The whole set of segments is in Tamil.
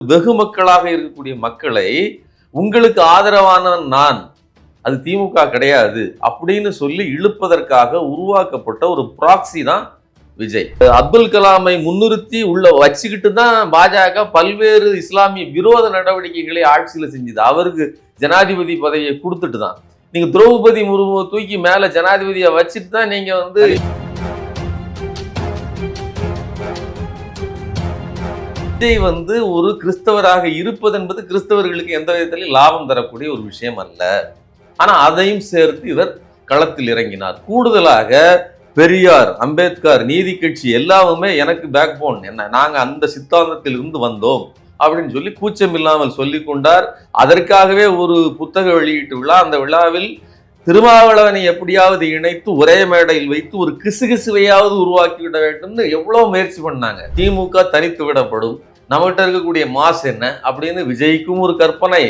வெகு மக்களாக இருக்கக்கூடிய மக்களை உங்களுக்கு ஆதரவான நான் அது திமுக கிடையாது அப்படின்னு சொல்லி இழுப்பதற்காக உருவாக்கப்பட்ட ஒரு ப்ராக்சி தான் விஜய். அப்துல் கலாமை முன்னிறுத்தி உள்ள வச்சுக்கிட்டு தான் பாஜக பல்வேறு இஸ்லாமிய விரோத நடவடிக்கைகளை ஆட்சியில் செஞ்சுது. அவருக்கு ஜனாதிபதி பதவியை கொடுத்துட்டு தான். நீங்க திரௌபதி முர்முவை தூக்கி மேல ஜனாதிபதியை வச்சுட்டு தான் நீங்க வந்து சண்டே வந்து ஒரு கிறிஸ்தவராக இருப்பது என்பது கிறிஸ்தவர்களுக்கு எந்த விதத்திலும் லாபம் தரக்கூடிய ஒரு விஷயம் அல்ல. ஆனால் அதையும் சேர்த்து இவர் களத்தில் இறங்கினார். கூடுதலாக பெரியார் அம்பேத்கர் நீதி கட்சி எல்லாமுமே எனக்கு பேக் போன் என்ன நாங்கள் அந்த சித்தாந்தத்தில் இருந்து வந்தோம் அப்படின்னு சொல்லி கூச்சம் இல்லாமல் சொல்லி கொண்டார். அதற்காகவே ஒரு புத்தக வெளியீட்டு விழா. அந்த விழாவில் திருமாவளவனை எப்படியாவது இணைத்து ஒரே மேடையில் வைத்து ஒரு கிசுகிசுவையாவது உருவாக்கி விட வேண்டும்னு எவ்வளவு முயற்சி பண்ணாங்க. திமுக தனித்து விடப்படும். நம்மகிட்ட இருக்கக்கூடிய மாஸ் என்ன அப்படின்னு விஜய்க்கும் ஒரு கற்பனை.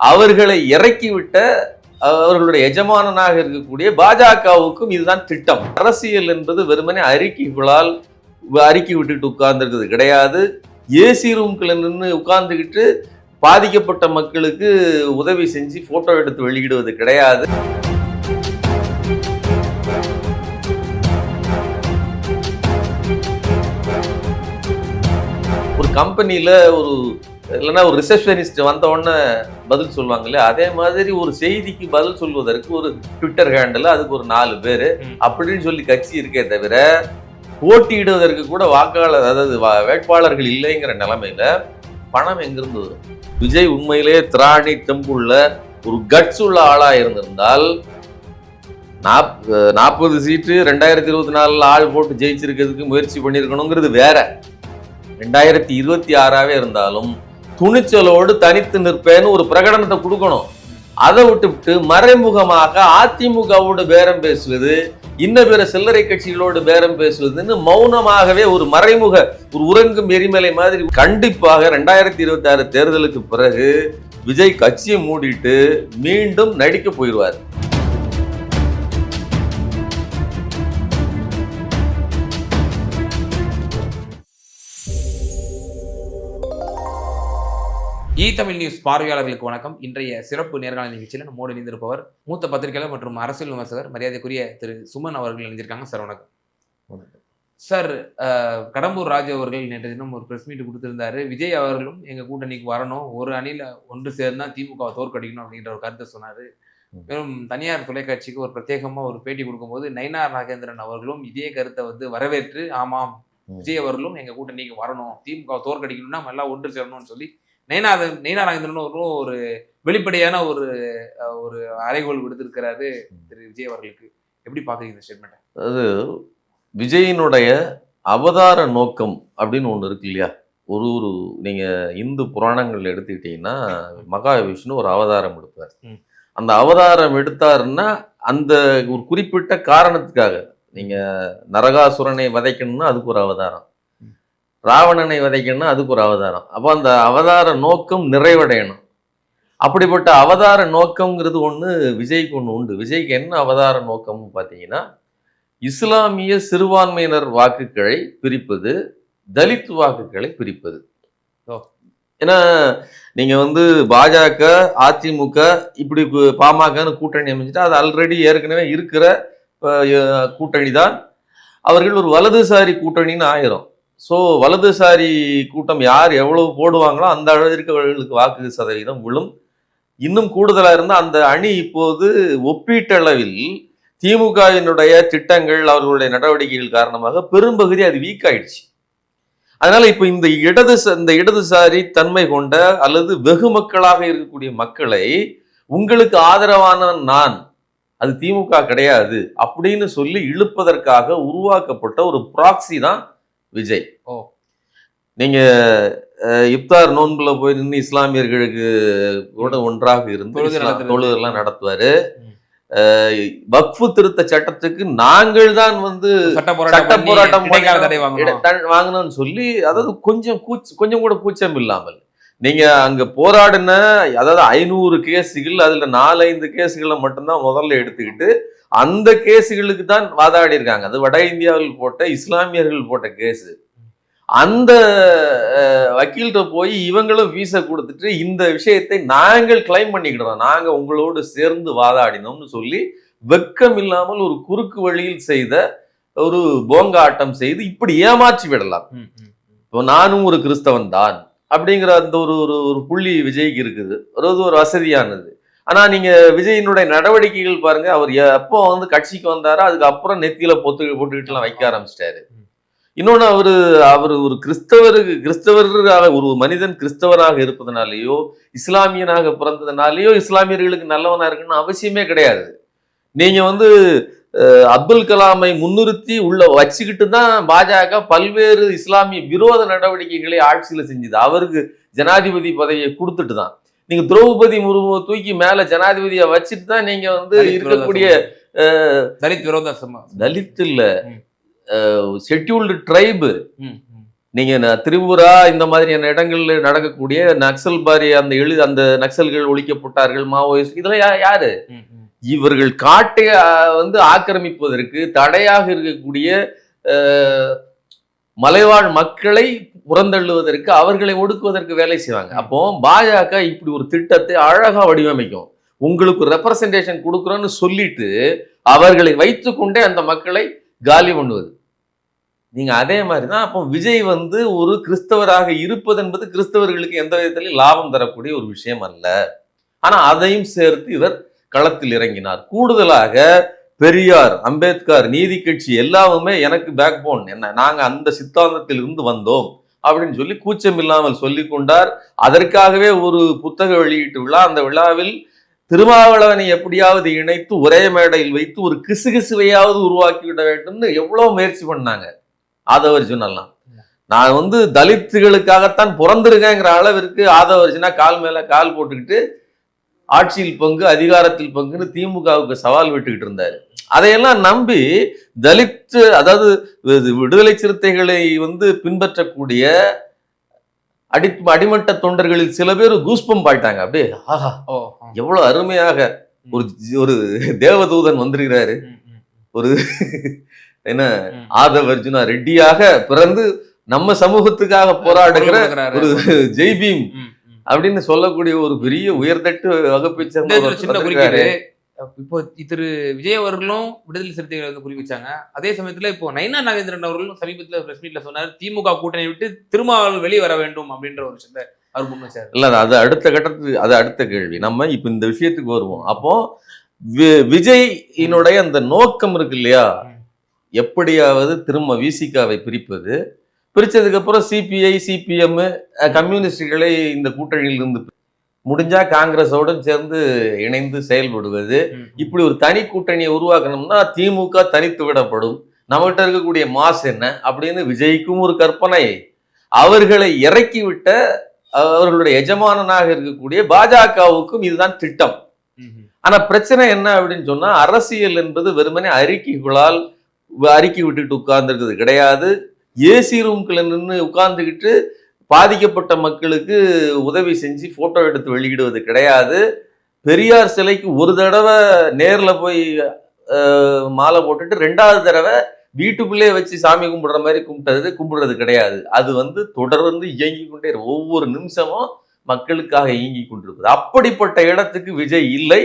அவர்களை இறக்கிவிட்ட அவர்களுடைய எஜமானனாக இருக்கக்கூடிய பாஜகவுக்கும் இதுதான் திட்டம். அரசியல் என்பது வெறுமனே அறிக்கைகளால் அறிக்கை விட்டுட்டு உட்கார்ந்துருக்குது கிடையாது. ஏசி ரூம்குள்ள நின்று உட்கார்ந்துக்கிட்டு பாதிக்கப்பட்ட மக்களுக்கு உதவி செஞ்சு போட்டோ எடுத்து வெளியிடுவது கிடையாது. ஒரு கம்பெனியில ஒரு இல்லைன்னா ஒரு ரிசப்ஷனிஸ்ட் வந்த உடனே பதில் சொல்லுவாங்க இல்லையா அதே மாதிரி ஒரு செய்திக்கு பதில் சொல்வதற்கு ஒரு ட்விட்டர் ஹேண்டில் அதுக்கு ஒரு நாலு பேர். அப்படின்னு சொல்லி கட்சி இருக்கே தவிர போட்டியிடுவதற்கு கூட வாக்காளர் அதாவது வேட்பாளர்கள் இல்லைங்கிற நிலைமையில பணம் எங்கிருந்து வரும் விஜய் உண்மையிலேயே திராணி தெம்புள்ள ஒரு கட்ஸ் உள்ள ஆளா இருந்திருந்தால் நாற்பது சீட்டு ரெண்டாயிரத்தி இருபத்தி நாலுல ஆள் போட்டு ஜெயிச்சிருக்கிறதுக்கு முயற்சி பண்ணியிருக்கணுங்கிறது வேற ரெண்டாயிரத்தி இருபத்தி ஆறாவே இருந்தாலும் துணிச்சலோடு தனித்து நிற்பேன்னு ஒரு பிரகடனத்தை கொடுக்கணும். அதை விட்டுவிட்டு மறைமுகமாக அதிமுகவோடு பேரம் பேசுவது இன்ன பிற சில்லறை கட்சிகளோடு பேரம் பேசுவதுன்னு மௌனமாகவே ஒரு மறைமுக ஒரு உறங்கும் எரிமலை மாதிரி கண்டிப்பாக ரெண்டாயிரத்தி இருபத்தி ஆறு தேர்தலுக்கு பிறகு விஜய் கட்சியை மூடிட்டு மீண்டும் நடிக்க போயிடுவார். இ தமிழ் நியூஸ் பார்வையாளர்களுக்கு வணக்கம். இன்றைய சிறப்பு நேர்காணல் நிகழ்ச்சியில் நம்மோடு இணைந்திருப்பவர் மூத்த பத்திரிகையாளர் மற்றும் அரசியல் விமர்சகர் மரியாதைக்குரிய திரு சுமன் அவர்கள் இணைஞ்சிருக்காங்க சார் வணக்கம். சார் கடம்பூர் ராஜு அவர்கள் நேற்று தினம் ஒரு பிரஸ் மீட் கொடுத்திருந்தாரு. விஜய் அவர்களும் எங்க கூட்டணிக்கு வரணும். ஒரு அணியில ஒன்று சேர்ந்தா திமுகவை தோற்கடிக்கணும் அப்படின்ற ஒரு கருத்தை சொன்னாரு. மேலும் தனியார் தொலைக்காட்சிக்கு ஒரு பிரத்யேகமா ஒரு பேட்டி கொடுக்கும்போது நயினார் நாகேந்திரன் அவர்களும் இதே கருத்தை வந்து வரவேற்று ஆமாம். விஜய் அவர்களும் எங்க கூட்டணிக்கு வரணும். திமுக தோற்கடிக்கணும்னா எல்லாம் ஒன்று சேரணும்னு சொல்லி நயினார் நயினார் நாகேந்திரன் அவர்களும் ஒரு வெளிப்படையான ஒரு ஒரு அறைகோல் விடுத்திருக்கிறாரு திரு விஜய் அவர்களுக்கு. எப்படி பாக்குறீங்க இந்த ஸ்டேட்மெண்ட் அது விஜயினுடைய அவதார நோக்கம் அப்படின்னு ஒன்று இருக்கு இல்லையா? ஒரு ஒரு நீங்க இந்து புராணங்கள் எடுத்துக்கிட்டீங்கன்னா மகாவிஷ்ணு ஒரு அவதாரம் எடுப்பார். அந்த அவதாரம் எடுத்தாருன்னா அந்த ஒரு குறிப்பிட்ட காரணத்துக்காக நீங்க நரகாசுரனை வதைக்கணும்னா அதுக்கு ஒரு அவதாரம். ராவணனை வதைக்கணும்னா அதுக்கு ஒரு அவதாரம். அப்போ அந்த அவதார நோக்கம் நிறைவடையணும். அப்படிப்பட்ட அவதார நோக்கம்ங்கிறது ஒன்று விஜய்க்கு ஒன்று உண்டு. விஜய்க்கு என்ன அவதார நோக்கம்னு பார்த்தீங்கன்னா இஸ்லாமிய சிறுபான்மையினர் வாக்குகளை பிரிப்பது தலித் வாக்குகளை பிரிப்பது. ஏன்னா நீங்க வந்து பாஜக அதிமுக இப்படி பாமகன்னு கூட்டணி அமைஞ்சிட்டா அது ஆல்ரெடி ஏற்கனவே இருக்கிற கூட்டணி தான் அவர்கள் ஒரு வலதுசாரி கூட்டணின்னு ஆயிரும். ஸோ வலதுசாரி கூட்டம் யார் எவ்வளவு போடுவாங்களோ அந்த அளவிற்கு அவர்களுக்கு வாக்கு சதவீதம் விழும். இன்னும் கூடுதலாக இருந்தால் அந்த அணி இப்போது ஒப்பீட்டளவில் திமுகவினுடைய திட்டங்கள் அவர்களுடைய நடவடிக்கைகள் காரணமாக பெரும்பகுதி அது வீக் ஆயிடுச்சு. அதனால இப்போ இந்த இடது இந்த இடதுசாரி தன்மை கொண்ட அல்லது வெகு மக்களாக இருக்கக்கூடிய மக்களை உங்களுக்கு ஆதரவான நான் அது திமுக கிடையாது அப்படின்னு சொல்லி இழுப்பதற்காக உருவாக்கப்பட்ட ஒரு ப்ராக்சி தான் விஜய் ஓ. நீங்க அஹ், இப்தார் நோன்புல போய் நின்று இஸ்லாமியர்களுக்கு கூட ஒன்றாக இருந்து. தொழுதெல்லாம் நடத்துவாரு வக்ஃபு திருத்த சட்டத்துக்கு நாங்கள் தான் வந்து சட்ட போராட்டம் வாங்கணும்னு சொல்லி அதாவது கொஞ்சம் கூச்ச கொஞ்சம் கூட கூச்சம் இல்லாமல் நீங்க அங்க போராடின அதாவது ஐநூறு கேஸுகள் அதுல நாலஞ்சு கேஸுகளை மட்டும்தான் முதல்ல எடுத்துக்கிட்டு அந்த கேஸுகளுக்கு தான் வாதாடி இருக்காங்க. அது வட இந்தியாவில் போட்ட இஸ்லாமியர்கள் போட்ட கேஸ் அந்த வக்கீல்கிட்ட போய் இவங்களும் வீச கொடுத்துட்டு இந்த விஷயத்தை நாங்கள் கிளைம் பண்ணிக்கிடுறோம். நாங்க உங்களோடு சேர்ந்து வாதாடினோம்னு சொல்லி வெட்கம் இல்லாமல் ஒரு குறுக்கு வழியில் செய்த ஒரு போங்காட்டம் செய்து இப்படி ஏமாற்றி விடலாம். இப்போ நானும் ஒரு கிறிஸ்தவன் தான். அப்படிங்கிற அந்த ஒரு ஒரு ஒரு புள்ளி விஜய்க்கு இருக்குது. அதாவது ஒரு வசதியானது ஆனால் நீங்கள் விஜயினுடைய நடவடிக்கைகள் பாருங்கள் அவர் எப்போ வந்து கட்சிக்கு வந்தாரோ அதுக்கப்புறம் நெத்தியில பொத்து போட்டுக்கிட்டுலாம் வைக்க ஆரம்பிச்சிட்டாரு. இன்னொன்னு அவரு அவர் ஒரு கிறிஸ்தவருக்கு கிறிஸ்தவராக ஒரு மனிதன் கிறிஸ்தவராக இருப்பதனாலேயோ இஸ்லாமியனாக பிறந்ததுனாலேயோ இஸ்லாமியர்களுக்கு நல்லவனாக இருக்குன்னு அவசியமே கிடையாது. நீங்கள் வந்து அப்துல் கலாமை முன்னிறுத்தி உள்ள வச்சுக்கிட்டு தான் பாஜக பல்வேறு இஸ்லாமிய விரோத நடவடிக்கைகளை ஆட்சியில செஞ்சுது அவருக்கு ஜனாதிபதி பதவியை கொடுத்துட்டு தான் நீங்க திரௌபதி முர்முவை தூக்கி மேல ஜனாதிபதியை வச்சுட்டு தான் நீங்க வந்து இருக்கக்கூடிய. தலித் விரோத. தலித் இல்ல. Scheduled tribe. நீங்க திரிபுரா இந்த மாதிரியான இடங்கள்ல நடக்கக்கூடிய நக்சல் பாரி அந்த எழு அந்த நக்சல்கள் ஒழிக்கப்பட்டார்கள் மாவோயிஸ்ட் இதெல்லாம் யாரு. இவர்கள் காட்டை வந்து ஆக்கிரமிப்பதற்கு தடையாக இருக்கக்கூடிய மலைவாழ் மக்களை புறந்தள்ளுவதற்கு அவர்களை ஒடுக்குவதற்கு வேலை செய்வாங்க. அப்போ பாஜக இப்படி ஒரு திட்டத்தை அழகா வடிவமைக்கும். உங்களுக்கு ரெப்ரசன்டேஷன் கொடுக்குறோன்னு சொல்லிட்டு அவர்களை வைத்துக்கொண்டே அந்த மக்களை காலி பண்ணுவது. நீங்க அதே மாதிரி தான் அப்போ விஜய் வந்து ஒரு கிறிஸ்தவராக இருப்பது என்பது கிறிஸ்தவர்களுக்கு எந்த விதத்திலும் லாபம் தரக்கூடிய ஒரு விஷயம் அல்ல. ஆனா அதையும் சேர்த்து இவர் களத்தில் இறங்கினார். கூடுதலாக பெரியார் அம்பேத்கர் நீதி கட்சி எல்லாமே எனக்கு பேக் போன் என்ன நாங்க அந்த சித்தாந்தத்தில் இருந்து வந்தோம் அப்படின்னு சொல்லி கூச்சம் இல்லாமல் சொல்லிக் கொண்டார். அதற்காகவே ஒரு புத்தக வெளியீட்டு விழா. அந்த விழாவில் திருமாவளவனை எப்படியாவது இணைத்து ஒரே மேடையில் வைத்து ஒரு கிசுகிசுவையாவது உருவாக்கி விட வேண்டும்னு எவ்வளவு முயற்சி பண்ணாங்க. ஆதவர்ஜுனெல்லாம் நான் வந்து தலித்துகளுக்காகத்தான் பிறந்திருக்கேங்கிற அளவிற்கு ஆதவர்ஜினா கால் மேல கால் போட்டுக்கிட்டு ஆட்சியில் பங்கு அதிகாரத்தில் பங்குன்னு திமுகவுக்கு சவால் விட்டுக்கிட்டு இருந்தாரு அதையெல்லாம் நம்பி தலித் அதாவது விடுதலை சிறுத்தைகளை வந்து பின்பற்றக்கூடிய அடி அடிமட்ட தொண்டர்களில் சில பேர் கூஸ்பம் பாயிட்டாங்க அப்படியே ஆஹா. எவ்வளவு அருமையாக ஒரு ஒரு தேவதூதன் வந்திருக்கிறாரு ஒரு என்ன ம். ஆதவர்ஜுனா ரெட்டியாக பிறந்து நம்ம சமூகத்துக்காக போராடுகிற. ஒரு ஜெய் பீம் ம், ம். அப்படின்னு சொல்லக்கூடிய ஒரு பெரிய உயர்தட்டு வகுப்பை சேர்ந்த சின்ன. குறுக்கீடு இப்போ திரு விஜய் அவர்களும் விடுதலை சிறுத்தைகளை வந்து குறிப்பிச்சாங்க. அதே சமயத்துல இப்போ நைனா நாகேந்திரன் அவர்களும் சமீபத்துல பிரஸ் மீட்ல சொன்னார் திமுக கூட்டணி விட்டு திருமாவளவன் வெளியே வர வேண்டும் அப்படின்ற ஒரு விஷயத்தை அவர் முன் வச்சாரு. இல்ல அது அடுத்த கட்டத்துக்கு அது அடுத்த கேள்வி. நம்ம இப்ப இந்த விஷயத்துக்கு வருவோம். அப்போ விஜயினுடைய அந்த நோக்கம் இருக்கு இல்லையா. எப்படியாவது திரும்ப விசிகாவை பிரிப்பது பிரிச்சதுக்கு அப்புறம் சிபிஐ சிபிஎம் கம்யூனிஸ்டுகளை இந்த கூட்டணியில் இருந்து முடிஞ்சா காங்கிரஸோடு சேர்ந்து இணைந்து செயல்படுவது. இப்படி ஒரு தனி கூட்டணியை உருவாக்கணும்னா திமுக தனித்து விடப்படும். நம்மகிட்ட இருக்கக்கூடிய மாஸ் என்ன அப்படின்னு விஜய்க்கும் ஒரு கற்பனை. அவர்களை இறக்கி விட்ட அவர்களுடைய எஜமானனாக இருக்கக்கூடிய பாஜகவுக்கும் இதுதான் திட்டம். ஆனா பிரச்சனை என்ன அப்படின்னு சொன்னா அரசியல் என்பது வெறுமனே அறிக்கைகளால் அறிக்கை விட்டுட்டு உட்கார்ந்துருக்கிறது கிடையாது. ஏசி ரூம்குள்ள நின்று உட்கார்ந்துக்கிட்டு பாதிக்கப்பட்ட மக்களுக்கு உதவி செஞ்சு போட்டோ எடுத்து வெளியிடுவது கிடையாது. பெரியார் சிலைக்கு ஒரு தடவை நேர்ல போய் மாலை போட்டுட்டு ரெண்டாவது தடவை வீட்டுக்குள்ளே வச்சு சாமி கும்பிடுற மாதிரி கும்பிட்டது கும்பிடுறது கிடையாது. அது வந்து தொடர்ந்து இயங்கி கொண்டே. ஒவ்வொரு நிமிஷமும் மக்களுக்காக இயங்கி கொண்டிருக்குது. அப்படிப்பட்ட இடத்துக்கு விஜய் இல்லை.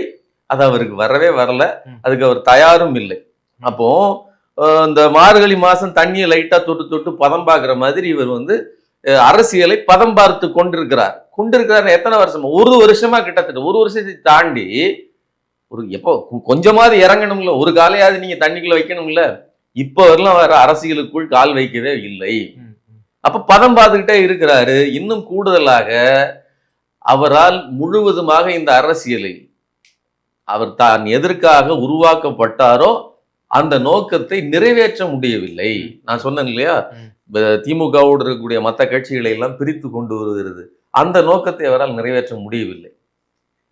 அது அவருக்கு வரவே வரல. அதுக்கு அவர் தயாரும் இல்லை. அப்போ அஹ், இந்த மார்கழி மாசம் தண்ணியை லைட்டா தொட்டு தொட்டு பதம் பார்க்குற மாதிரி இவர் வந்து அரசியலை பதம் பார்த்து கொண்டிருக்கிறார். கொண்டிருக்கிறார் எத்தனை வருஷமா? ஒரு வருஷமா கிட்டத்தட்ட ஒரு வருஷத்தை தாண்டி ஒரு எப்போ கொஞ்சமாவது இறங்கணும்ல ஒரு காலையாவது நீங்க தண்ணிக்குள்ள வைக்கணும்ல இப்போ வரலாம் வர அரசியலுக்குள் கால் வைக்கவே இல்லை. அப்ப பதம் பார்த்துக்கிட்டே இருக்கிறாரு. இன்னும் கூடுதலாக அவரால் முழுவதுமாக இந்த அரசியலை அவர் தான் எதற்காக உருவாக்கப்பட்டாரோ அந்த நோக்கத்தை நிறைவேற்ற முடியவில்லை. நான் சொன்னேன் இல்லையா? திமுகவோடு இருக்கக்கூடிய மற்ற கட்சிகளை எல்லாம் பிரித்து கொண்டு வருகிறது. அந்த நோக்கத்தை அவரால் நிறைவேற்ற முடியவில்லை.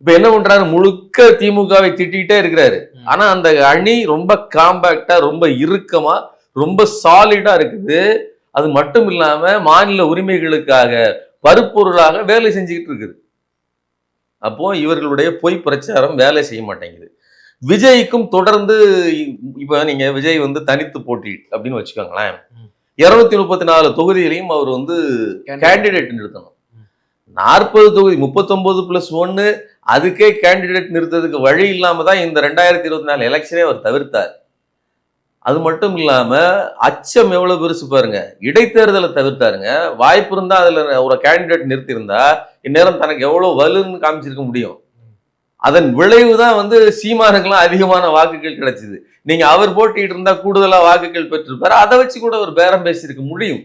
இப்ப என்ன பண்றாரு? முழுக்க திமுகவை திட்டிகிட்டே இருக்கிறாரு. ஆனா அந்த அணி ரொம்ப காம்பாக்டா ரொம்ப இறுக்கமா ரொம்ப சாலிடா இருக்குது. அது மட்டும் இல்லாம மாநில உரிமைகளுக்காக பருப்பொருளாக வேலை செஞ்சுக்கிட்டு இருக்குது. அப்போ இவர்களுடைய பொய் பிரச்சாரம் வேலை செய்ய மாட்டேங்குது. விஜய்க்கும் தொடர்ந்து இப்ப நீங்க விஜய் வந்து தனித்து போட்டி அப்படின்னு வச்சுக்கோங்களேன். இருநூத்தி முப்பத்தி நாலு தொகுதியிலையும் அவர் வந்து கேண்டிடேட் நிறுத்தணும். நாற்பது தொகுதி முப்பத்தொன்பது பிளஸ் ஒன்னு அதுக்கே கேண்டிடேட் நிறுத்ததுக்கு வழி இல்லாம தான் இந்த ரெண்டாயிரத்தி இருபத்தி நாலு எலெக்ஷனே அவர் தவிர்த்தார். அது மட்டும் இல்லாம அச்சம் எவ்வளவு பெருசு பாருங்க. இடைத்தேர்தலை தவிர்த்தாருங்க. வாய்ப்பு இருந்தா அதுல ஒரு கேண்டிடேட் நிறுத்தியிருந்தா இந்நேரம் தனக்கு எவ்வளவு வலுன்னு காமிச்சிருக்க முடியும். அதன் விளைவு தான் வந்து சீமானுக்கெல்லாம் அதிகமான வாக்குகள் கிடைச்சது. நீங்க அவர் போட்டிட்டு இருந்தா கூடுதலா வாக்குகள் பெற்றிருப்பாரு. அதை வச்சு கூட ஒரு பேரம் பேசியிருக்க முடியும்.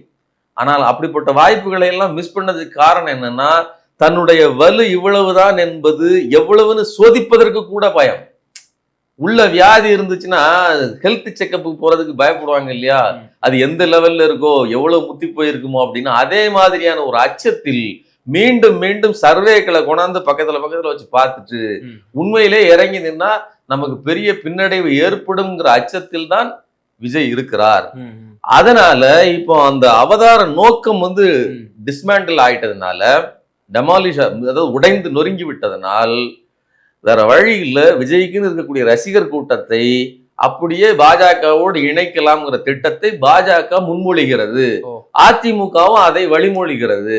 ஆனால் அப்படிப்பட்ட வாய்ப்புகளை எல்லாம் மிஸ் பண்ணதுக்கு காரணம் என்னன்னா தன்னுடைய வலு இவ்வளவுதான் என்பது எவ்வளவுன்னு சோதிப்பதற்கு கூட பயம். உள்ள வியாதி இருந்துச்சுன்னா ஹெல்த் செக்கப்புக்கு போறதுக்கு பயப்படுவாங்க இல்லையா. அது எந்த லெவல்ல இருக்கோ எவ்வளவு முத்தி போயிருக்குமோ அப்படின்னு அதே மாதிரியான ஒரு அச்சத்தில் மீண்டும் மீண்டும் சர்வேக்களை கொண்டாந்து பக்கத்துல பக்கத்துல வச்சு பார்த்துட்டு. உண்மையிலே இறங்கி நின்னா நமக்கு பெரிய பின்னடைவு ஏற்படும்ங்கிற அச்சத்தில் தான் விஜய் இருக்கிறார் அதனால இப்போ அந்த அவதார நோக்கம் வந்து. டிஸ்மேண்டில் ஆயிட்டதுனால டெமாலிஷ் அதாவது உடைந்து நொறுங்கி விட்டதனால் வேற வழி இல்ல விஜய்க்குன்னு இருக்கக்கூடிய ரசிகர் கூட்டத்தை அப்படியே பாஜகவோடு இணைக்கலாம்ங்கிற திட்டத்தை பாஜக முன்மொழிகிறது. அதிமுகவும் அதை வழிமொழிகிறது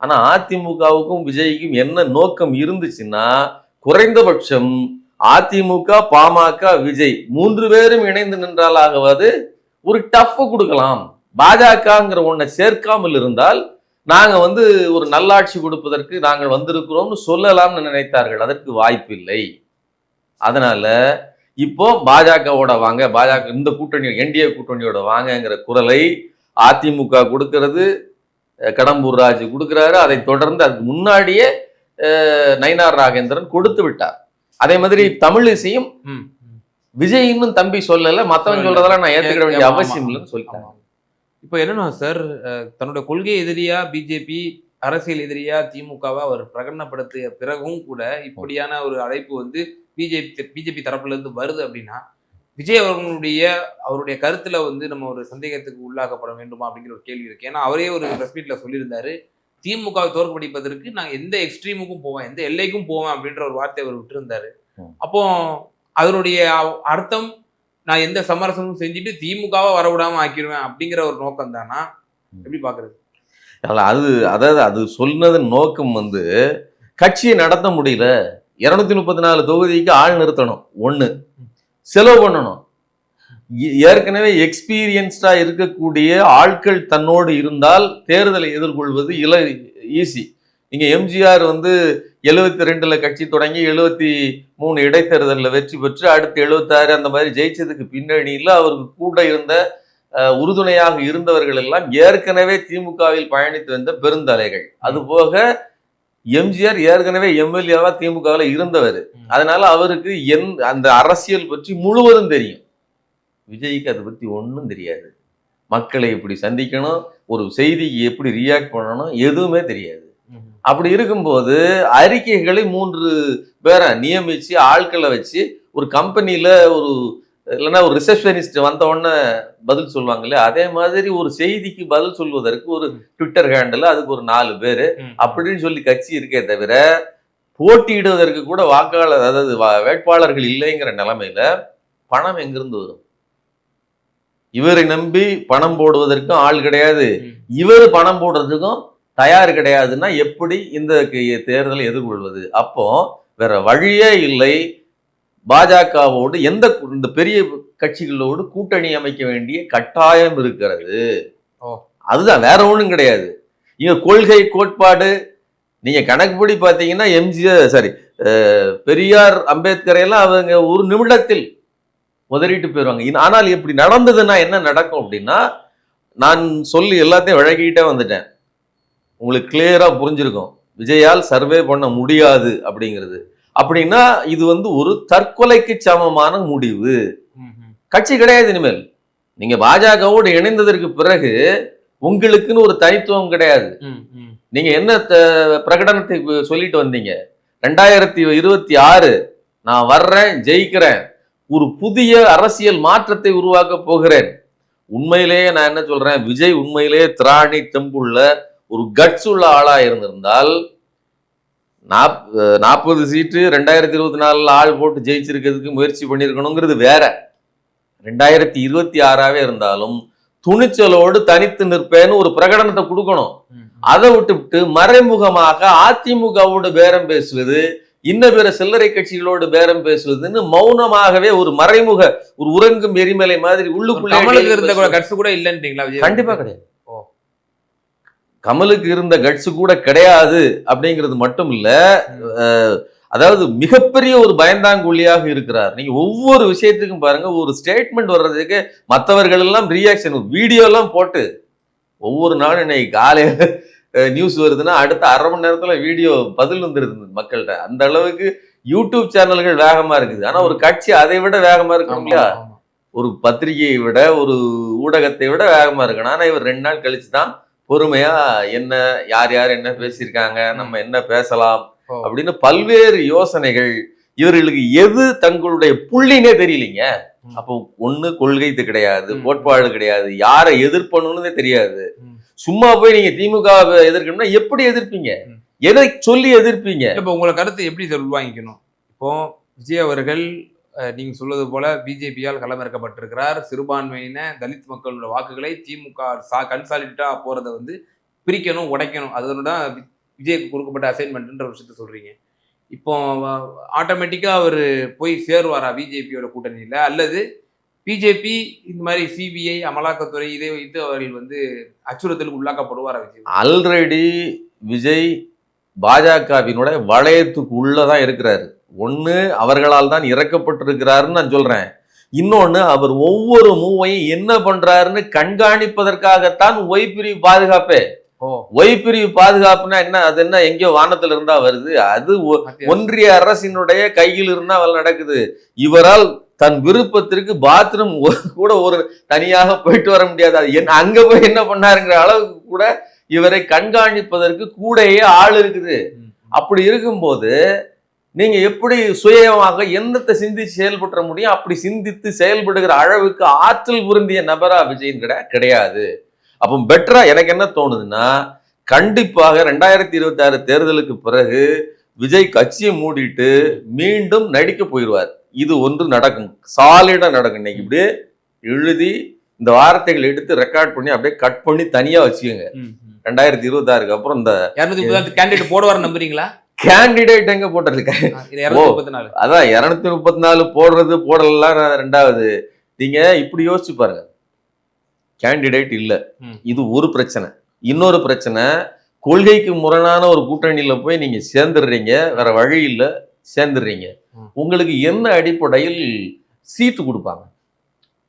ஆனால் அதிமுகவுக்கும் விஜய்க்கும் என்ன நோக்கம் இருந்துச்சுன்னா குறைந்தபட்சம் அதிமுக பாமக விஜய் மூன்று பேரும் இணைந்து நின்றாலாகவது ஒரு டஃப் கொடுக்கலாம். பாஜகங்கிற ஒன்றை சேர்க்காமல் இருந்தால் நாங்கள் வந்து ஒரு நல்லாட்சி கொடுப்பதற்கு நாங்கள் வந்திருக்கிறோம்னு சொல்லலாம்னு நினைத்தார்கள். அதற்கு வாய்ப்பில்லை அதனால இப்போ பாஜகவோட வாங்க பாஜக இந்த கூட்டணி என்டிஏ கூட்டணியோட வாங்கங்கிற குரலை அதிமுக கொடுக்கிறது. கடம்பூர் ராஜு கொடுக்கிறாரு அதை தொடர்ந்து அதுக்கு முன்னாடியே நயினார் நாகேந்திரன் கொடுத்து விட்டார் அதே மாதிரி தமிழிசையும். விஜய் இன்னும் தம்பி சொல்லல மத்தவங்க சொல்லல. சொல்றதெல்லாம் நான் ஏத்துக்கிட வேண்டிய அவசியம். இல்லைன்னு சொல்லிட்டாங்க. இப்போ என்னன்னா சார் தன்னோட கொள்கை எதிரியா பிஜேபி அரசியல் எதிரியா திமுகவை அவர் பிரகடனப்படுத்திய பிறகும் கூட இப்படியான ஒரு அழைப்பு வந்து பிஜேபி பிஜேபி தரப்புல இருந்து வருது அப்படின்னா விஜய் அவர்களுடைய அவருடைய கருத்துல வந்து நம்ம ஒரு சந்தேகத்துக்கு உள்ளாக்கப்பட வேண்டுமா அப்படிங்கிற ஒரு கேள்வி இருக்கு. ஏன்னா அவரே ஒரு பிரஸ் மீட்ல சொல்லியிருந்தாரு திமுகவை தோற்கடிப்பதற்கு நான் எந்த எக்ஸ்ட்ரீமுக்கும் போவேன் எந்த எல்லைக்கும் போவேன் அப்படின்ற ஒரு வார்த்தை அவர் விட்டிருந்தாரு. அப்போ அதனுடைய அர்த்தம் நான் எந்த சமரசமும் செஞ்சுட்டு திமுகவை வரவிடாம ஆக்கிடுவேன் அப்படிங்கிற ஒரு நோக்கம் தானா? எப்படி பாக்குறது? அது அதாவது அது சொன்னதன் நோக்கம் வந்து கட்சியை நடத்த முடியல. இருநூத்தி முப்பத்தி நாலு தொகுதிக்கு ஆள் நிறுத்தணும். ஒண்ணு. செலவு பண்ணணும். ஏ- ஏற்கனவே எக்ஸ்பீரியன்ஸ்டா இருக்கக்கூடிய ஆட்கள் தன்னோடு இருந்தால் தேர்தலை எதிர்கொள்வது இல ஈஸி இங்க எம்ஜிஆர் வந்து எழுபத்தி ரெண்டுல கட்சி தொடங்கி எழுபத்தி மூணு இடைத்தேர்தலில் வெற்றி பெற்று அடுத்து எழுபத்தாறு அந்த மாதிரி ஜெயிச்சதுக்கு பின்னணியில் அவருக்கு கூட இருந்த உறுதுணையாக இருந்தவர்கள் எல்லாம் ஏற்கனவே திமுகவில் பயணித்து வந்த பெருந்தலைகள். அதுபோக எம்ஜிஆர் ஏற்கனவே எம்எல்ஏவா திமுகவில் இருந்தவர். அதனால அவருக்கு என் அந்த அரசியல் பற்றி முழுவதும் தெரியும். விஜய்க்கு அதை பத்தி ஒன்றும் தெரியாது. மக்களை எப்படி சந்திக்கணும் ஒரு செய்திக்கு எப்படி ரியாக்ட் பண்ணணும் எதுவுமே தெரியாது. அப்படி இருக்கும்போது அறிக்கைகளை மூன்று பேரை நியமிச்சு ஆட்களை வச்சு ஒரு கம்பெனியில ஒரு இல்லைன்னா ஒரு ரிசப்ஷனிஸ்ட் வந்த உடனே பதில் சொல்லுவாங்க இல்லையா அதே மாதிரி ஒரு செய்திக்கு பதில் சொல்வதற்கு ஒரு ட்விட்டர் ஹேண்டில் அதுக்கு ஒரு நாலு பேர் அப்படின்னு சொல்லி கட்சி இருக்கே தவிர போட்டியிடுவதற்கு கூட வாக்காளர் அதாவது வேட்பாளர்கள் இல்லைங்கிற நிலைமையில பணம் எங்கிருந்து வரும்? இவரை நம்பி பணம் போடுவதற்கும் ஆள் கிடையாது. இவர் பணம் போடுறதுக்கும் தயார் கிடையாதுன்னா எப்படி இந்த தேர்தலை எதிர்கொள்வது? அப்போ வேற வழியே இல்லை. பாஜகவோடு எந்த இந்த பெரிய கட்சிகளோடு கூட்டணி அமைக்க வேண்டிய கட்டாயம் இருக்கிறது. அதுதான் வேற ஒண்ணும் கிடையாது. இங்க கொள்கை கோட்பாடு நீங்க கணக்குப்படி பாத்தீங்கன்னா எம்ஜிஆர் சாரி பெரியார் அம்பேத்கர் எல்லாம் அவங்க ஒரு நிமிடத்தில் உதறிட்டு போயிடுவாங்க ஆனால் இப்படி நடந்ததுன்னா என்ன நடக்கும் அப்படின்னா நான் சொல்லி எல்லாத்தையும் விளக்கிட்டே வந்துட்டேன். உங்களுக்கு கிளியரா புரிஞ்சிருக்கும். விஜயால் சர்வே பண்ண முடியாது அப்படிங்கிறது. அப்படின்னா இது வந்து ஒரு தற்கொலைக்கு சமமான முடிவு. கட்சி கிடையாது இனிமேல். நீங்க பாஜகவோடு இணைந்ததற்கு பிறகு உங்களுக்குன்னு ஒரு தனித்துவம் கிடையாது. நீங்க என்ன பிரகடனத்தை சொல்லிட்டு வந்தீங்க? ரெண்டாயிரத்தி இருபத்தி ஆறு நான் வர்றேன் ஜெயிக்கிறேன். ஒரு புதிய அரசியல் மாற்றத்தை உருவாக்க போகிறேன். உண்மையிலேயே நான் என்ன சொல்றேன்? விஜய் உண்மையிலேயே திராணி தெம்புள்ள ஒரு கட்ஸ் உள்ள ஆளா இருந்திருந்தால் நாப் நாற்பது சீட்டு ரெண்டாயிரத்தி இருபத்தி நாலுல ஆள் போட்டு ஜெயிச்சிருக்கிறதுக்கு முயற்சி பண்ணியிருக்கணுங்கிறது வேற ரெண்டாயிரத்தி இருபத்தி ஆறாவே இருந்தாலும் துணிச்சலோடு தனித்து நிற்பேன்னு ஒரு பிரகடனத்தை கொடுக்கணும். அதை விட்டுவிட்டு மறைமுகமாக அதிமுகவோடு பேரம் பேசுவது இன்ன பிற சில்லறை கட்சிகளோடு பேரம் பேசுவதுன்னு மௌனமாகவே ஒரு மறைமுக ஒரு உறங்கும் எரிமலை மாதிரி உள்ளுக்குள்ளே இருந்த கூட கட்ஸ் கூட இல்லன்றீங்களா கண்டிப்பா கிடையாது. கமலுக்கு இருந்த கட்ஸ் கூட கிடையாது அப்படிங்கிறது மட்டும் இல்ல அதாவது மிகப்பெரிய ஒரு பயந்தாங்குழியாக இருக்கிறார். நீங்க ஒவ்வொரு விஷயத்துக்கும் பாருங்க ஒரு ஸ்டேட்மெண்ட் வர்றதுக்கு மற்றவர்கள் எல்லாம் ரியாக்ஷன் வீடியோ எல்லாம் போட்டு ஒவ்வொரு நாளும் இன்னைக்கு காலையில நியூஸ் வருதுன்னா அடுத்த அரை மணி நேரத்துல வீடியோ பதில் வந்துருது மக்கள்கிட்ட. அந்த அளவுக்கு யூடியூப் சேனல்கள் வேகமா இருக்குது. ஆனா ஒரு கட்சி அதை விட வேகமா இருக்கு ஆமா, இல்லையா. ஒரு பத்திரிகையை விட ஒரு ஊடகத்தை விட வேகமா இருக்கணும். ஆனா இவர் ரெண்டு நாள் கழிச்சு தான் பொறுமையா என்ன யார் யார் என்ன பேசியிருக்காங்க நம்ம என்ன பேசலாம். அப்படின்னு பல்வேறு யோசனைகள் இவர்களுக்கு எது தங்களுடைய புள்ளினே தெரியலீங்க. அப்போ ஒண்ணு கொள்கை கிடையாது. கோட்பாடு கிடையாது யாரை எதிர்ப்பணும்னு தெரியாது. சும்மா போய் நீங்க திமுக எதிர்க்கணும்னா எப்படி எதிர்ப்பீங்க. எதை சொல்லி எதிர்ப்பீங்க இப்ப உங்களை கருத்து எப்படி சார் உள்வாங்கிக்கணும் இப்போ விஜய் அவர்கள் நீங்கள் சொல்வது போல பிஜேபியால் களமிறக்கப்பட்டிருக்கிறார். சிறுபான்மையின தலித் மக்களோட வாக்குகளை திமுக சா கன்சாலிட்டா போகிறத வந்து பிரிக்கணும் உடைக்கணும். அதுதான் விஜய்க்கு கொடுக்கப்பட்ட அசைன்மெண்ட்ன்ற விஷயத்த சொல்கிறீங்க இப்போ ஆட்டோமேட்டிக்காக அவர் போய் சேருவாரா பிஜேபியோட கூட்டணியில்? அல்லது பிஜேபி இந்த மாதிரி சிபிஐ அமலாக்கத்துறை இதை வைத்து அவர்கள் வந்து அச்சுறுத்தலுக்கு உள்ளாக்கப்படுவாரா விஜய்? ஆல்ரெடி விஜய் பாஜகவினுடைய வளையத்துக்கு உள்ளதான் இருக்கிறாரு. ஒண்ணு அவர்களால் தான் இறக்கப்பட்டிருக்கிறாருன்னு நான் சொல்றேன். இன்னொன்னு அவர் ஒவ்வொரு மூவையும் என்ன பண்றாருன்னு கண்காணிப்பதற்காகத்தான் ஒய் பிரிவு பாதுகாப்பே. ஓ. ஒய் பிரிவு பாதுகாப்புனா என்ன? அது என்ன எங்கேயோ வானத்துல இருந்தா வருது. அது ஒன்றிய அரசினுடைய கையில் இருந்தா அவள் நடக்குது. இவரால் தன் விருப்பத்திற்கு பாத்ரூம் கூட ஒரு தனியாக போயிட்டு வர முடியாது. அது அங்க போய் என்ன பண்ணாருங்கிற அளவுக்கு கூட இவரை கண்காணிப்பதற்கு கூடயே ஆள் இருக்குது. அப்படி இருக்கும்போது நீங்கள் எப்படி சுயமாக எண்ணத்தை சிந்தித்து செயல்பட முடியும்? அப்படி சிந்தித்து செயல்படுகிற அளவுக்கு ஆற்றல் பொருந்திய நபரா விஜயின் கிட்ட கிடையாது. அப்போ பெட்டராக எனக்கு என்ன தோணுதுன்னா கண்டிப்பாக ரெண்டாயிரத்தி இருபத்தி ஆறு தேர்தலுக்கு பிறகு விஜய் கட்சியை மூடிட்டு மீண்டும் நடிக்க போயிடுவார். இது ஒன்று நடக்கும். சாலிடாக நடக்கும். இன்னைக்கு இப்படியே எழுதி இந்த வார்த்தைகள் எடுத்து ரெக்கார்ட் பண்ணி அப்படியே கட் பண்ணி தனியாக வச்சுக்கோங்க. ரெண்டாயிரத்தி இருபத்தி ஆறுக்கு அப்புறம் இந்த இருநூத்தி முப்பத்தி கேண்டிடேட் போடுவார் நம்புறீங்களா? கேண்டிடேட் எங்க போட்டிருக்க இது இருநூத்தி முப்பத்தி நாலு. அதான் இருநூத்தி முப்பத்தி நாலு போடுறது போடலாம் ரெண்டாவது. நீங்க இப்படி யோசிச்சு பாருங்க. கேண்டிடேட் இல்ல. இது ஒரு பிரச்சனை. இன்னொரு பிரச்சனை கொள்கைக்கு முரணான ஒரு கூட்டணியில போய் நீங்க சேர்ந்துடுறீங்க. வேற வழி இல்ல சேர்ந்துடுறீங்க. உங்களுக்கு என்ன அடிப்படையில் சீட்டு கொடுப்பாங்க?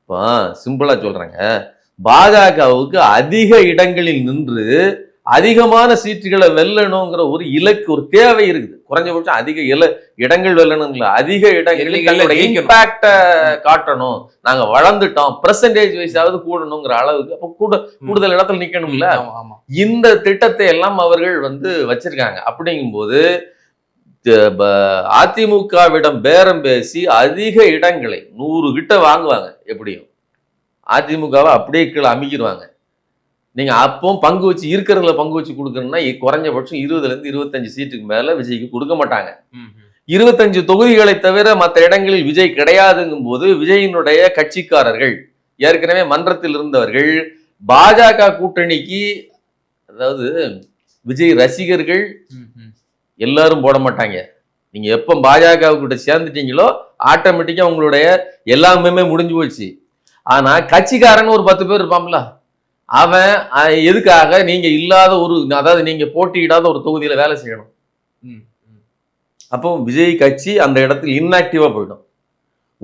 இப்போ சிம்பிளா சொல்றேங்க. பாஜகவுக்கு அதிக இடங்களில் நின்று அதிகமான சீட்டுகளை வெல்லணுங்கிற ஒரு இலக்கு ஒரு தேவை இருக்குது. குறைஞ்சபட்சம் அதிக இல இடங்கள் வெல்லணுங்களா அதிக இடங்களில். இம்பாக்ட காட்டணும். நாங்க வளர்ந்துட்டோம். பிரசன்டேஜ் வைஸாவது கூடணுங்கிற அளவுக்கு அப்போ கூட கூடுதல் இடத்துல நிக்கணும்ல. இந்த திட்டத்தை எல்லாம் அவர்கள் வந்து வச்சிருக்காங்க. அப்படிங்கும்போது அதிமுகவிடம் பேரம் பேசி அதிக இடங்களை நூறு கிட்ட வாங்குவாங்க எப்படியும். அதிமுகவை அப்படியே கீழே அமைக்கிடுவாங்க நீங்க அப்போ பங்கு வச்சு இருக்கிறதுல பங்கு வச்சு கொடுக்கணும்னா குறைஞ்சபட்சம் இருபதுல இருந்து இருபத்தஞ்சு சீட்டுக்கு மேல விஜய்க்கு கொடுக்க மாட்டாங்க. இருபத்தஞ்சு தொகுதிகளை தவிர மற்ற இடங்களில் விஜய் கிடையாதுங்கும் போது விஜயினுடைய கட்சிக்காரர்கள் ஏற்கனவே மன்றத்தில் இருந்தவர்கள் பாஜக கூட்டணிக்கு அதாவது விஜய் ரசிகர்கள். எல்லாரும் போட மாட்டாங்க நீங்க எப்போ பாஜக கிட்ட சேர்ந்துட்டீங்களோ ஆட்டோமேட்டிக்கா உங்களுடைய எல்லாமே முடிஞ்சு போச்சு ஆனா கட்சிக்காரன் ஒரு பத்து பேர் இருப்பான்ல அவன் எதுக்காக நீங்க இல்லாத ஒரு அதாவது நீங்க போட்டியிடாத ஒரு தொகுதியில வேலை செய்யணும். அப்போ விஜய் கட்சி அந்த இடத்துல இன்ஆக்டிவா போயிடும்.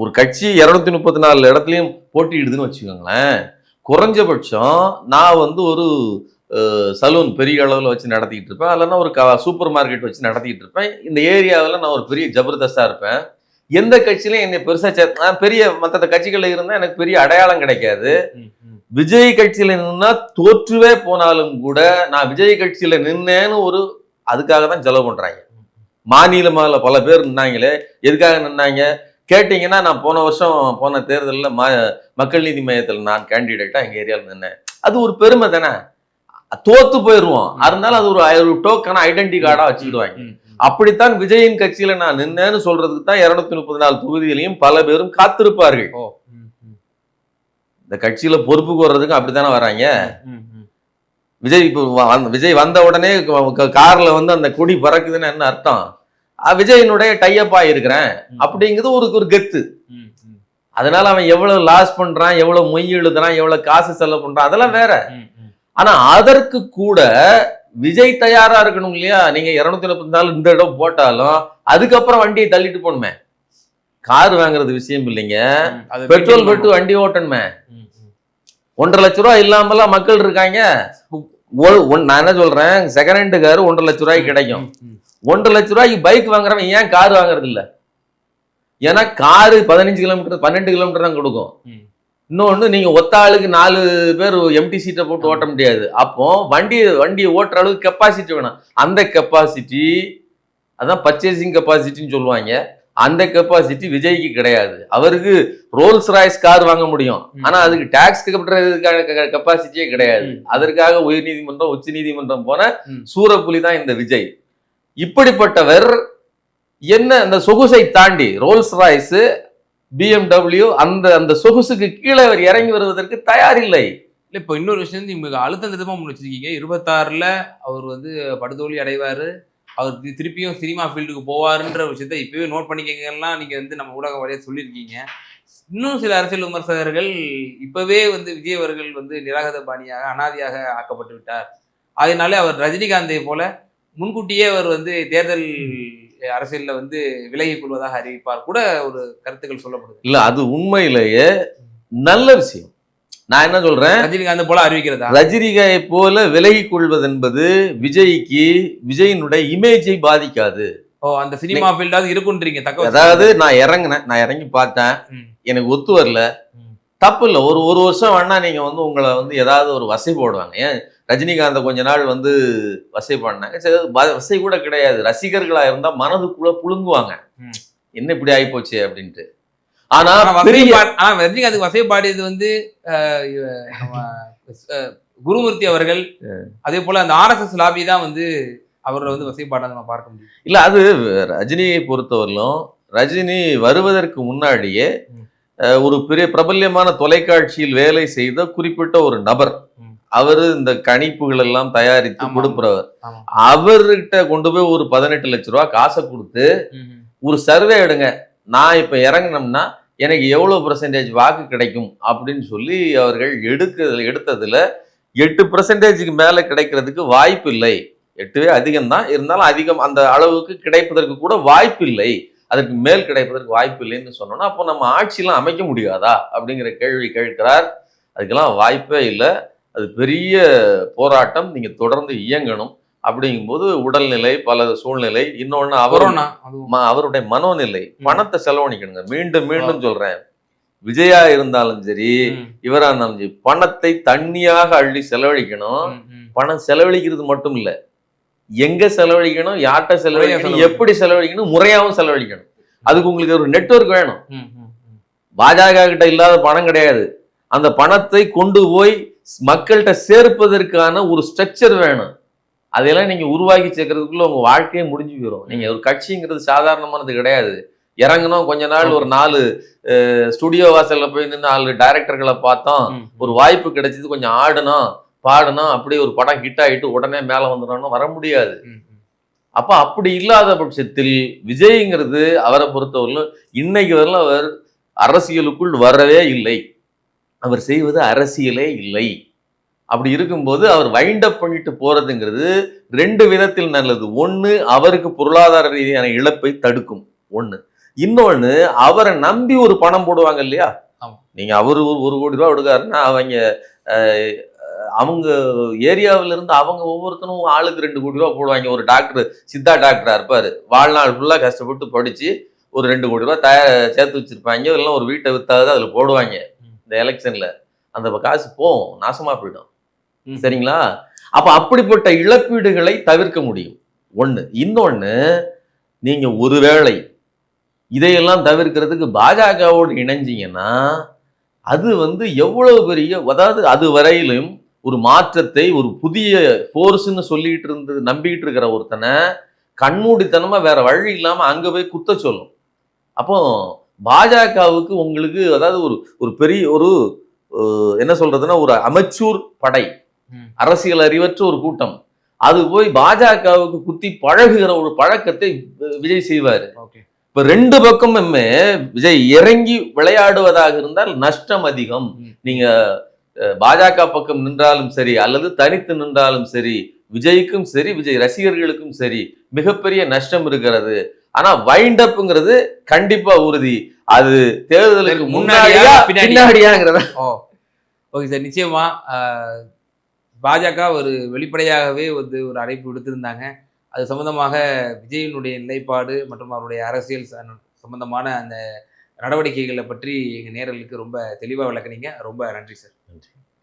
ஒரு கட்சி இரநூத்தி முப்பத்தி நாலு இடத்துலையும் போட்டியிடுதுன்னு வச்சுக்கோங்களேன் குறைஞ்சபட்சம் நான் வந்து ஒரு சலூன் பெரிய அளவில் வச்சு நடத்திக்கிட்டு இருப்பேன். இல்லைன்னா ஒரு சூப்பர் மார்க்கெட் வச்சு நடத்திக்கிட்டு இருப்பேன். இந்த ஏரியாவில் நான் ஒரு பெரிய ஜபர்தஸ்தாக இருப்பேன். எந்த கட்சியிலும் என்னை பெருசாக சே நான் பெரிய மற்ற கட்சிகளில் இருந்தால் எனக்கு பெரிய அடையாளம் கிடைக்காது. விஜய் கட்சியில நின்னா தோற்றுவே போனாலும் கூட நான் விஜய் கட்சியில நின்னேன்னு ஒரு அதுக்காக தான் செலவு பண்றாங்க. மாநிலமால பல பேர் நின்னாங்களே எதுக்காக நின்னாங்க? கேட்டீங்கன்னா நான் போன வருஷம் போன தேர்தலில் ம மக்கள் நீதி மையத்தில் நான் கேண்டிடேட்டா எங்க ஏரியாவில் நின்னேன். அது ஒரு பெருமை தானே. தோத்து போயிடுவோம் அதனால அது ஒரு ஒரு டோக்கன் ஐடென்டி கார்டா வச்சுக்கிடுவாங்க. அப்படித்தான் விஜயின் கட்சியில நான் நின்னேன்னு சொல்றதுக்கு தான் இருநூத்தி முப்பத்தி நாலு தொகுதியிலையும் பல பேரும் காத்திருப்பார்கள். இந்த கட்சியில பொறுப்புக்கு வர்றதுக்கு அப்படித்தானே வராங்க. விஜய் விஜய் வந்த உடனே கார்ல வந்து அந்த கொடி பறக்குதுன்னு என்ன அர்த்தம் விஜயனுடைய டைப்பா இருக்கிறேன் ம். அப்படிங்கிறது ஒரு ஒரு கெத்து. அதனால அவன் எவ்வளவு லாஸ் பண்றான் எவ்வளவு மொய் எழுதுறான் எவ்வளவு காசு செலவு பண்றான் அதெல்லாம் வேற. ஆனா அதற்கு கூட விஜய் தயாரா இருக்கணும் இல்லையா? நீங்க இருநூத்தி முப்பத்தி நாலு இந்த இடம் போட்டாலும் அதுக்கப்புறம் வண்டியை தள்ளிட்டு போகணுமே. கார் வாங்குறது விஷயம் இல்லைங்க. பெட்ரோல் போட்டு வண்டி ஓட்டணுமே. ஒன்றரை லட்ச ரூபா இல்லாமலாம் மக்கள் இருக்காங்க. நான் என்ன சொல்றேன்? செகண்ட் ஹேண்டு கார் ஒன்றரை லட்ச ரூபாய்க்கு கிடைக்கும். ஒன்றரை லட்ச ரூபாய்க்கு பைக் வாங்குறவன் ஏன் கார் வாங்குறது இல்ல ஏன்னா காரு பதினஞ்சு கிலோமீட்டர் பன்னெண்டு கிலோமீட்டர் தான் கொடுக்கும். ம். இன்னொன்னு நீங்க ஒத்த ஆளுக்கு நாலு பேர் எம்டி சீட்டை போட்டு ஓட்ட முடியாது அப்போ வண்டி வண்டியை ஓட்டுற அளவுக்கு கெப்பாசிட்டி வேணும் அந்த கெப்பாசிட்டி அதான் பர்ச்சேசிங் கெப்பாசிட்டின்னு சொல்லுவாங்க அந்த கெப்பாசிட்டி விஜய்க்கு கிடையாது அவருக்கு ரோல்ஸ் ராய்ஸ் கார் வாங்க முடியும் ம். ஆனா அதுக்கு டாக்ஸ் கட்டுறதுக்கான கெப்பாசிட்டியே கிடையாது. அதற்காக உயர் நீதிமன்றம் உச்ச நீதிமன்றம் போன. சூரப்புலி தான் இந்த விஜய் இப்படிப்பட்டவர் என்ன அந்த சொகுசை தாண்டி ரோல்ஸ் ராய்ஸ் பிஎம்டபிள்யூ அந்த அந்த சொகுசுக்கு கீழே அவர் இறங்கி வருவதற்கு தயாரில்லை. இல்லை இப்போ இன்னொரு விஷயம் வந்து நீங்க அழுத்தம் திருத்தமா முன் வச்சிருக்கீங்க. அவர் வந்து படுதோல்வி அடைவார். அவர் திருப்பியும் சினிமா ஃபீல்டுக்கு போவாருன்ற விஷயத்த இப்போவே நோட் பண்ணிக்கங்கலாம் நீங்கள் வந்து நம்ம ஊடக வழியாக சொல்லியிருக்கீங்க. இன்னும் சில அரசியல் விமர்சகர்கள் இப்போவே வந்து விஜய் அவர்கள் வந்து நிராகத பாணியாக அனாதியாக ஆக்கப்பட்டு விட்டார். அதனாலே அவர் ரஜினிகாந்தை போல முன்கூட்டியே அவர் வந்து தேர்தல் அரசியல்ல வந்து விலகிக் கொள்வதாக அறிவிப்பார் கூட ஒரு கருத்துக்கள் சொல்லப்படுது. இல்ல அது உண்மையிலேயே நல்ல விஷயம். நான் என்ன சொல்றேன்? ரஜினிகாந்த் போல அறிவிக்கிறதா? ரஜினிகாயை போல விலகிக் கொள்வது என்பது விஜய்க்கு விஜயினுடைய இமேஜை பாதிக்காது. ஓ அந்த சினிமா ஃபீல்டாவது இருக்குன்றீங்க தக்க. அதாவது நான் இறங்கினேன் நான் இறங்கி பார்த்தேன். எனக்கு ஒத்து வரல. தப்பு இல்லை ஒரு ஒரு வருஷம் வேணா நீங்க வந்து உங்களை வந்து ஏதாவது ஒரு வசை போடுவாங்க. ஏன்? ரஜினிகாந்தை கொஞ்ச நாள் வந்து வசை பண்ணாங்க சரி வசை கூட கிடையாது. ரசிகர்களா இருந்தா மனதுக்குள்ள புழுங்குவாங்க. என்ன இப்படி ஆயிப்போச்சு அப்படின்ட்டு. ஆனா ரஜினிகாந்த் வசை பாடியது வந்து குருமூர்த்தி அவர்கள். அதே போல அந்த ஆர்எஸ்எஸ் லாபி தான் வந்து அவரை வந்து வசை நம்ம பார்க்க முடியும். இல்ல அது ரஜினியை பொறுத்தவரையிலும் ரஜினி வருவதற்கு முன்னாடியே ஒரு பெரிய பிரபல்யமான தொலைக்காட்சியில் வேலை செய்த குறிப்பிட்ட ஒரு நபர். அவரு இந்த கணிப்புகள் எல்லாம் தயாரித்து ஆமா. அவர்கிட்ட கொண்டு போய் ஒரு பதினெட்டு லட்ச ரூபா காசை கொடுத்து ஒரு சர்வே எடுங்க. நான் இப்ப இறங்கினோம்னா எனக்கு எவ்வளவு பெர்சன்டேஜ் வாக்கு கிடைக்கும் அப்படின்னு சொல்லி அவர்கள் எடுக்க எடுத்ததுல எட்டு பெர்சன்டேஜுக்கு மேல கிடைக்கிறதுக்கு வாய்ப்பு இல்லை. எட்டுவே அதிகம் தான். இருந்தாலும் அதிகம் அந்த அளவுக்கு கிடைப்பதற்கு கூட வாய்ப்பு இல்லை. அதற்கு மேல் கிடைப்பதற்கு வாய்ப்பு இல்லைன்னு சொன்னோம்னா அப்போ நம்ம ஆட்சியெல்லாம் அமைக்க முடியாதா? அப்படிங்கிற கேள்வி கேட்கிறார். அதுக்கெல்லாம் வாய்ப்பே இல்லை. அது பெரிய போராட்டம் நீங்க தொடர்ந்து இயங்கணும் அப்படிங்கும்போது உடல்நிலை பல சூழ்நிலை இன்னொன்னு அவர் கொரோனா அதுவும். ம- அவருடைய மனோநிலை பணத்தை செலவழிக்கணுங்க. மீண்டும் மீண்டும் சொல்றேன். விஜயா இருந்தாலும் சரி இவரா இருந்தாலும் சரி பணத்தை தண்ணியாக அள்ளி செலவழிக்கணும். பணம் செலவழிக்கிறது மட்டும் இல்ல எங்க செலவழிக்கணும் யார்கிட்ட செலவழிக்கணும். எப்படி செலவழிக்கணும் முறையாவும் செலவழிக்கணும். அதுக்கு உங்களுக்கு ஒரு நெட்வொர்க் வேணும். பாஜக கிட்ட இல்லாத பணம் கிடையாது. அந்த பணத்தை கொண்டு போய் மக்கள்கிட்ட சேர்ப்பதற்கான ஒரு ஸ்ட்ரக்சர் வேணும். அதையெல்லாம் நீங்க உருவாக்கி சேர்க்கறதுக்குள்ள உங்க வாழ்க்கையே முடிஞ்சு போயிடும் நீங்க ஒரு கட்சிங்கிறது சாதாரணமானது கிடையாது. இறங்கணும் கொஞ்ச நாள் ஒரு நாலு ஸ்டுடியோ வாசல்ல போய் நின்று நாலு டைரக்டர்களை பார்த்தோம். ஒரு வாய்ப்பு கிடைச்சது கொஞ்சம் ஆடணும் பாடணும் அப்படியே ஒரு படம் ஹிட் ஆயிட்டு உடனே மேல வந்துடணும் வர முடியாது. அப்ப அப்படி இல்லாத பட்சத்தில் விஜய்ங்கிறது அவரை பொறுத்தவரையிலும் இன்னைக்கு வரலும் அவர் அரசியலுக்குள் வரவே இல்லை. அவர் செய்வது அரசியலே இல்லை. அப்படி இருக்கும்போது அவர் வைண்ட் அப் பண்ணிட்டு போறதுங்கிறது ரெண்டு விதத்தில் நல்லது. ஒண்ணு அவருக்கு பொருளாதார ரீதியான இழப்பை தடுக்கும். ஒண்ணு. இன்னொன்னு அவரை நம்பி ஒரு பணம் போடுவாங்க இல்லையா. நீங்க அவரு ஒரு கோடி ரூபாய் கொடுக்காருன்னா அவங்க அவங்க ஏரியாவில இருந்து அவங்க ஒவ்வொருத்தரும் ஆளுக்கு ரெண்டு கோடி ரூபாய் போடுவாங்க. ஒரு டாக்டர் சித்தா டாக்டரா இருப்பாரு. வாழ்நாள் ஃபுல்லா கஷ்டப்பட்டு படிச்சு ஒரு ரெண்டு கோடி ரூபாய் தய சேர்த்து வச்சிருப்பாங்க. இல்லைன்னா ஒரு வீட்டை வித்தாவது அதுல போடுவாங்க. இந்த எலெக்ஷன்ல அந்த காசு போகும் நாசமா போயிடும். சரிங்களா? அப்ப அப்படிப்பட்ட இழப்பீடுகளை தவிர்க்க முடியும். ஒண்ணு. இன்னொன்னு நீங்க ஒருவேளை இதையெல்லாம் தவிர்க்கிறதுக்கு பாஜகவோடு இணைஞ்சீங்கன்னா அது வந்து எவ்வளவு பெரிய அதாவது அது வரையிலும் ஒரு மாற்றத்தை ஒரு புதிய ஃபோர்ஸ்னு சொல்லிட்டு இருந்து நம்பிக்கிட்டு இருக்கிற ஒருத்தனை கண்மூடித்தனமா வேற வழி இல்லாம அங்க போய் குத்த சொல்லும். அப்போ பாஜகவுக்கு உங்களுக்கு அதாவது ஒரு ஒரு பெரிய ஒரு என்ன சொல்றதுன்னா ஒரு அமைச்சூர் படை. அரசியல் அறிவற்ற ஒரு கூட்டம். அது போய் பாஜகவுக்கு குத்தி பழகுகிற ஒரு பழக்கத்தை விஜய் செய்வார். இப்ப ரெண்டு பக்கமுமே விஜய் இறங்கி விளையாடுவதாக இருந்தால் நஷ்டம் அதிகம். நீங்க பாஜக பக்கம் நின்றாலும் சரி அல்லது தனித்து நின்றாலும் சரி விஜய்க்கும் சரி விஜய் ரசிகர்களுக்கும் சரி மிகப்பெரிய நஷ்டம் இருக்கிறது. ஆனா வைண்ட் அப்ங்கிறது கண்டிப்பா உறுதி. அது தேர்தலுக்கு முன்னாடியா, முன்னாடியா பின்னாடியா? பின்னாடியாங்கிறத. ஓ ஓகே சார் நிச்சயமா பாஜக ஒரு வெளிப்படையாகவே வந்து ஒரு அழைப்பு விடுத்திருந்தாங்க. அது சம்பந்தமாக விஜயனுடைய நிலைப்பாடு மற்றும் அவருடைய அரசியல் சம்பந்தமான அந்த நடவடிக்கைகளை பற்றி எங்க நேரலுக்கு ரொம்ப தெளிவாக விளக்குனீங்க. ரொம்ப நன்றி சார்